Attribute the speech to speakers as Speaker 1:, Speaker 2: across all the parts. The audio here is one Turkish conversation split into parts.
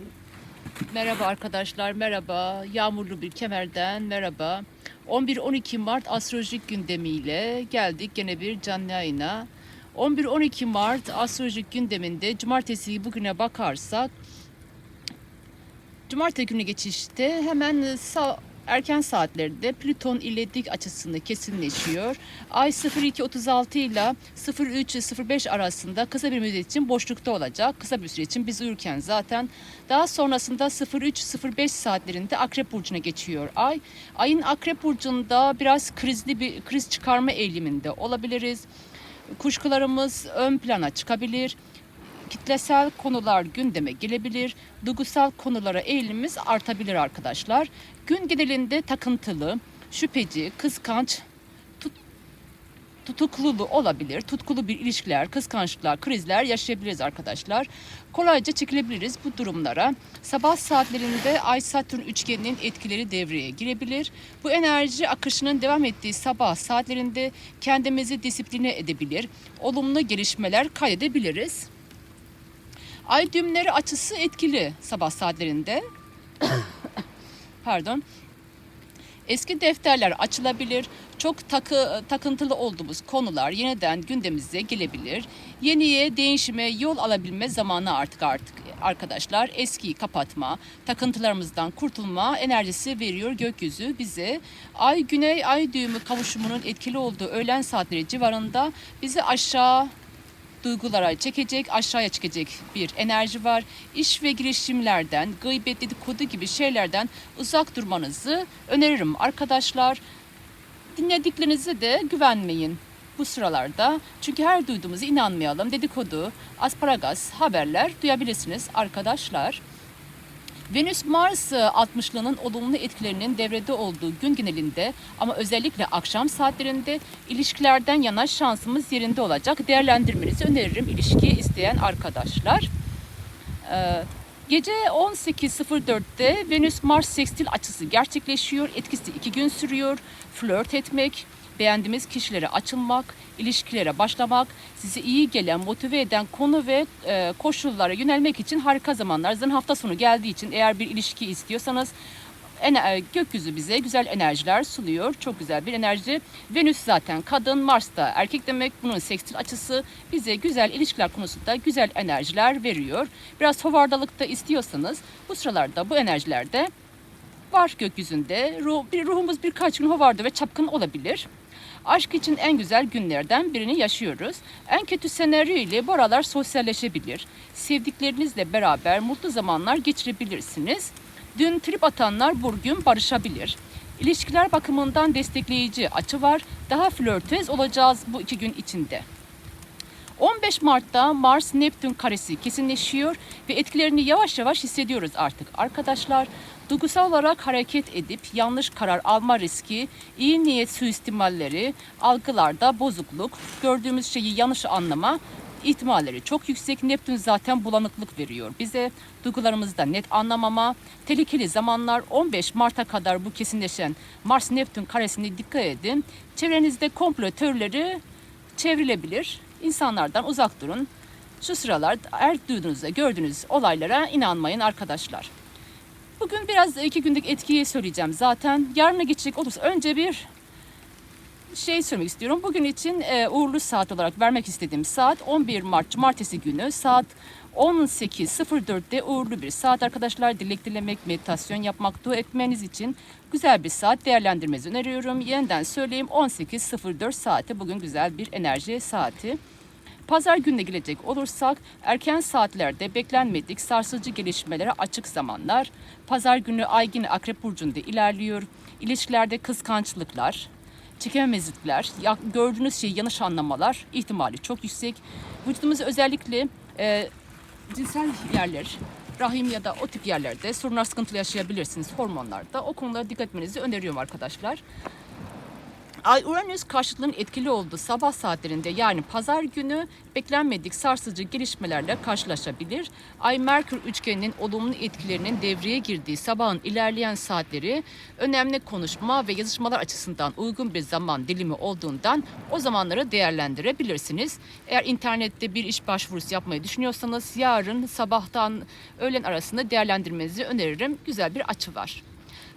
Speaker 1: bakalım.
Speaker 2: Merhaba arkadaşlar, merhaba. Yağmurlu bir kemerden merhaba. 11-12 Mart astrolojik gündemiyle geldik gene bir canlı yayına. 11-12 Mart astrolojik gündeminde cumartesi bugüne bakarsak Cumartesi günü geçişte hemen sa- erken saatlerde Plüton ile dik açısında kesinleşiyor. Ay 02.36 ile 03.05 arasında kısa bir müddet için boşlukta olacak. Kısa bir süre için biz uyurken zaten. Daha sonrasında 03.05 saatlerinde Akrep Burcu'na geçiyor Ay. Ayın Akrep Burcu'nda biraz krizli bir kriz çıkarma eğiliminde olabiliriz. Kuşkularımız ön plana çıkabilir kitlesel konular gündeme gelebilir. Duygusal konulara eğilimimiz artabilir arkadaşlar. Gün genelinde takıntılı, şüpheci, kıskanç, tut, tutuklulu olabilir. Tutkulu bir ilişkiler, kıskançlıklar, krizler yaşayabiliriz arkadaşlar. Kolayca çekilebiliriz bu durumlara. Sabah saatlerinde Ay Satürn üçgeninin etkileri devreye girebilir. Bu enerji akışının devam ettiği sabah saatlerinde kendimizi disipline edebilir. Olumlu gelişmeler kaydedebiliriz. Ay düğümleri açısı etkili sabah saatlerinde. Pardon. Eski defterler açılabilir. Çok takı, takıntılı olduğumuz konular yeniden gündemimize gelebilir. Yeniye, değişime yol alabilme zamanı artık artık arkadaşlar. Eskiyi kapatma, takıntılarımızdan kurtulma enerjisi veriyor gökyüzü bize. Ay güney ay düğümü kavuşumunun etkili olduğu öğlen saatleri civarında bizi aşağı duygulara çekecek, aşağıya çekecek bir enerji var. İş ve girişimlerden, gıybet, dedikodu gibi şeylerden uzak durmanızı öneririm arkadaşlar. Dinlediklerinize de güvenmeyin bu sıralarda. Çünkü her duyduğumuza inanmayalım. Dedikodu, asparagas, haberler duyabilirsiniz arkadaşlar. Venüs Mars 60'lının olumlu etkilerinin devrede olduğu gün genelinde ama özellikle akşam saatlerinde ilişkilerden yana şansımız yerinde olacak. Değerlendirmenizi öneririm ilişki isteyen arkadaşlar. Ee, Gece 18.04'te Venüs Mars sekstil açısı gerçekleşiyor. Etkisi iki gün sürüyor. Flört etmek, beğendiğimiz kişilere açılmak, ilişkilere başlamak, size iyi gelen, motive eden konu ve e, koşullara yönelmek için harika zamanlar. Zaten hafta sonu geldiği için eğer bir ilişki istiyorsanız ene- e, gökyüzü bize güzel enerjiler sunuyor. Çok güzel bir enerji. Venüs zaten kadın, Mars da erkek demek. Bunun sekstil açısı bize güzel ilişkiler konusunda güzel enerjiler veriyor. Biraz hovardalık da istiyorsanız bu sıralarda bu enerjilerde var gökyüzünde. Ruh, bir ruhumuz birkaç gün hovarda ve çapkın olabilir. Aşk için en güzel günlerden birini yaşıyoruz. En kötü senaryo ile bu aralar sosyalleşebilir. Sevdiklerinizle beraber mutlu zamanlar geçirebilirsiniz. Dün trip atanlar bugün barışabilir. İlişkiler bakımından destekleyici açı var. Daha flörtöz olacağız bu iki gün içinde. 15 Mart'ta Mars Neptün karesi kesinleşiyor ve etkilerini yavaş yavaş hissediyoruz artık arkadaşlar. Duygusal olarak hareket edip yanlış karar alma riski, iyi niyet suistimalleri, algılarda bozukluk, gördüğümüz şeyi yanlış anlama ihtimalleri çok yüksek. Neptün zaten bulanıklık veriyor bize. Duygularımızda net anlamama, tehlikeli zamanlar 15 Mart'a kadar bu kesinleşen Mars Neptün karesine dikkat edin. Çevrenizde komplo teorileri çevrilebilir. İnsanlardan uzak durun. Şu sıralar her duyduğunuzda gördüğünüz olaylara inanmayın arkadaşlar. Bugün biraz iki günlük etkiyi söyleyeceğim zaten. Yarına geçecek olursa önce bir şey söylemek istiyorum. Bugün için e, uğurlu saat olarak vermek istediğim saat 11 Mart Cumartesi günü saat 18.04'te uğurlu bir saat arkadaşlar. Dilek dilemek, meditasyon yapmak, dua etmeniz için güzel bir saat değerlendirmenizi öneriyorum. Yeniden söyleyeyim 18.04 saati bugün güzel bir enerji saati. Pazar gününe gelecek olursak erken saatlerde beklenmedik sarsıcı gelişmelere açık zamanlar. Pazar günü Ay yine Akrep Burcu'nda ilerliyor. İlişkilerde kıskançlıklar, çekememezlikler, gördüğünüz şeyi yanlış anlamalar ihtimali çok yüksek. Vücudumuz özellikle e, cinsel yerler, rahim ya da o tip yerlerde sorunlar sıkıntı yaşayabilirsiniz hormonlarda. O konulara dikkat etmenizi öneriyorum arkadaşlar. Ay Uranüs karşıtlığın etkili olduğu sabah saatlerinde yani pazar günü beklenmedik sarsıcı gelişmelerle karşılaşabilir. Ay Merkür üçgeninin olumlu etkilerinin devreye girdiği sabahın ilerleyen saatleri önemli konuşma ve yazışmalar açısından uygun bir zaman dilimi olduğundan o zamanları değerlendirebilirsiniz. Eğer internette bir iş başvurusu yapmayı düşünüyorsanız yarın sabahtan öğlen arasında değerlendirmenizi öneririm. Güzel bir açı var.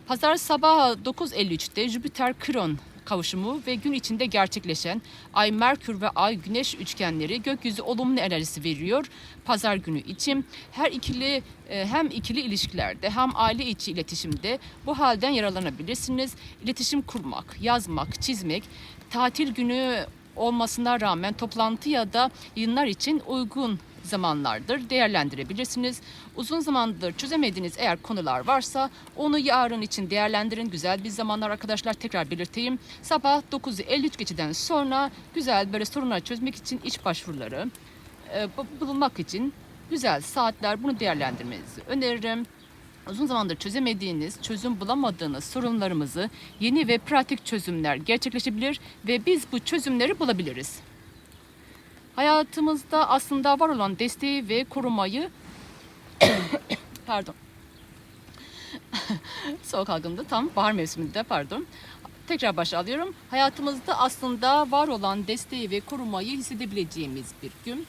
Speaker 2: Pazar sabahı 9.53'te Jüpiter Kiron kavuşumu ve gün içinde gerçekleşen Ay Merkür ve Ay Güneş üçgenleri gökyüzü olumlu enerjisi veriyor. Pazar günü için her ikili e, hem ikili ilişkilerde hem aile içi iletişimde bu halden yararlanabilirsiniz. İletişim kurmak, yazmak, çizmek, tatil günü olmasına rağmen toplantı ya da yayınlar için uygun zamanlardır değerlendirebilirsiniz. Uzun zamandır çözemediğiniz eğer konular varsa onu yarın için değerlendirin. Güzel bir zamanlar arkadaşlar tekrar belirteyim. Sabah 9'u 53 geçiden sonra güzel böyle sorunları çözmek için iç başvuruları e, bu- bulunmak için güzel saatler bunu değerlendirmenizi öneririm. Uzun zamandır çözemediğiniz, çözüm bulamadığınız sorunlarımızı yeni ve pratik çözümler gerçekleşebilir ve biz bu çözümleri bulabiliriz. Hayatımızda aslında var olan desteği ve korumayı pardon. Soğuk algındı tam bahar mevsiminde pardon. Tekrar başa alıyorum. Hayatımızda aslında var olan desteği ve korumayı hissedebileceğimiz bir gün.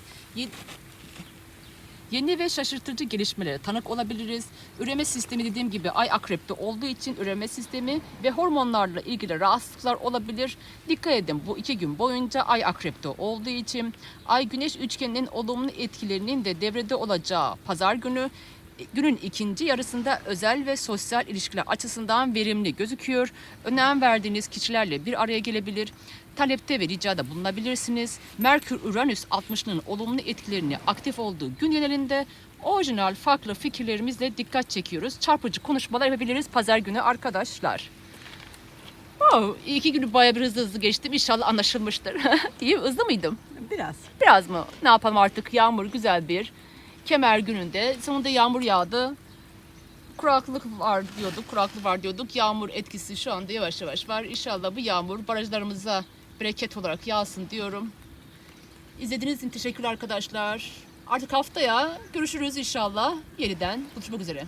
Speaker 2: Ye- Yeni ve şaşırtıcı gelişmelere tanık olabiliriz. Üreme sistemi dediğim gibi ay akrepte olduğu için üreme sistemi ve hormonlarla ilgili rahatsızlıklar olabilir. Dikkat edin bu iki gün boyunca ay akrepte olduğu için ay güneş üçgeninin olumlu etkilerinin de devrede olacağı pazar günü günün ikinci yarısında özel ve sosyal ilişkiler açısından verimli gözüküyor. Önem verdiğiniz kişilerle bir araya gelebilir. Talepte ve ricada bulunabilirsiniz. Merkür-Uranüs 60'ının olumlu etkilerini aktif olduğu gün genelinde orijinal farklı fikirlerimizle dikkat çekiyoruz. Çarpıcı konuşmalar yapabiliriz pazar günü arkadaşlar. Oh, iyi ki günü bayağı bir hızlı hızlı geçtim. İnşallah anlaşılmıştır. İyi hızlı mıydım?
Speaker 1: Biraz.
Speaker 2: Biraz mı? Ne yapalım artık? Yağmur güzel bir kemer gününde. Sonunda yağmur yağdı. Kuraklık var diyorduk, kuraklık var diyorduk. Yağmur etkisi şu anda yavaş yavaş var. İnşallah bu yağmur barajlarımıza bereket olarak yağsın diyorum. İzlediğiniz için teşekkür arkadaşlar. Artık haftaya görüşürüz inşallah. Yeniden buluşmak üzere.